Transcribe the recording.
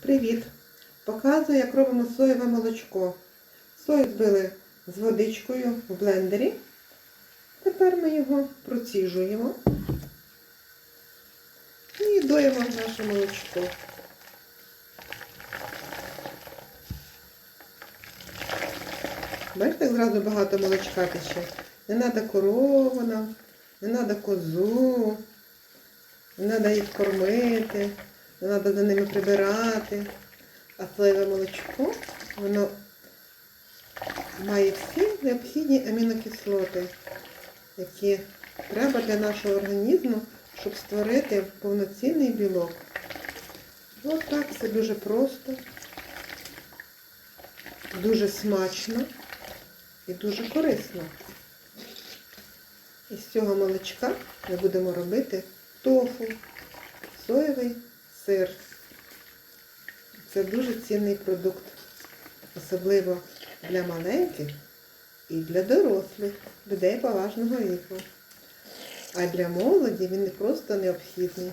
Привіт! Показую, як робимо соєве молочко. Сою збили з водичкою в блендері. Тепер ми його проціжуємо і доїмо наше молочко. Бачите, як зразу багато молочка тече. Не треба корову не треба козу, не треба їх кормити, треба за ними прибирати. А соєве молочко, воно має всі необхідні амінокислоти, які треба для нашого організму, щоб створити повноцінний білок. Ось так все дуже просто, дуже смачно і дуже корисно. Із цього молочка ми будемо робити тофу, соєвий сир. Це дуже цінний продукт, особливо для маленьких і для дорослих, людей поважного віку. А для молоді він не просто необхідний,